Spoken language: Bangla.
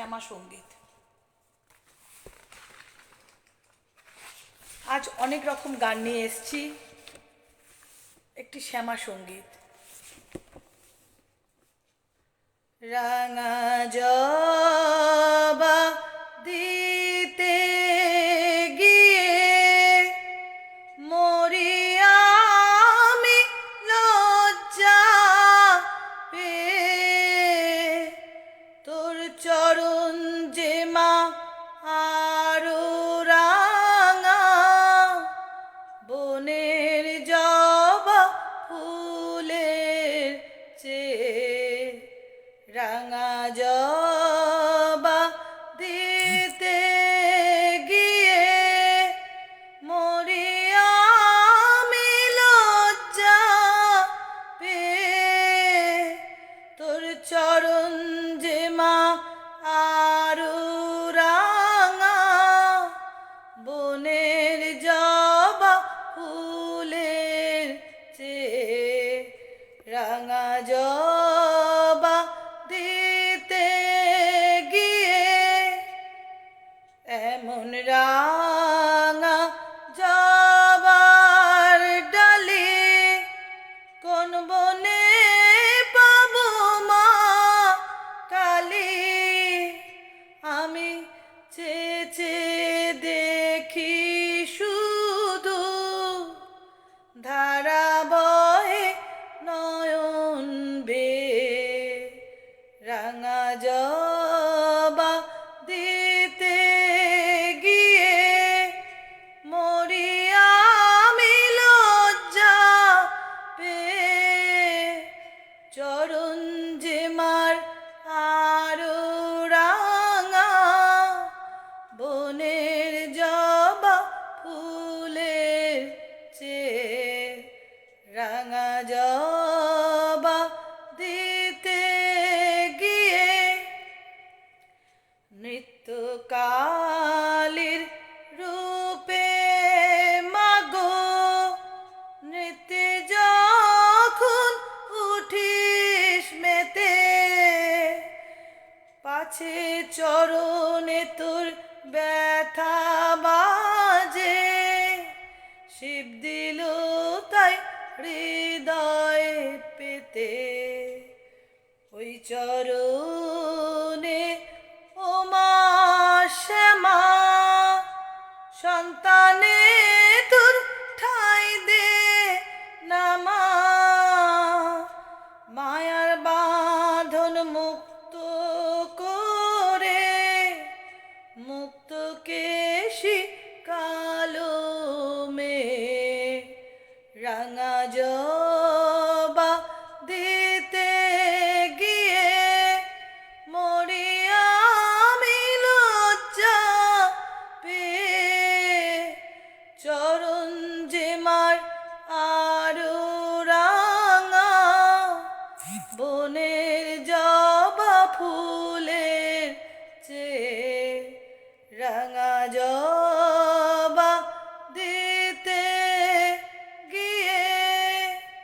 শ্যামা সংগীত। আজ অনেক রকম গান নিয়ে এসছি। একটি শ্যামা সংগীত। রাঙা চরণ যে মার আরও রাঙা বনের জবা ফুলের চে রাঙা জবা দিতে গিয়ে নৃত্যকালীর চরণে তোর ব্যথা বাজে। শিব দিল তাই হৃদয় পেতে। ওই চরণ ফুলে যে রাঙা জল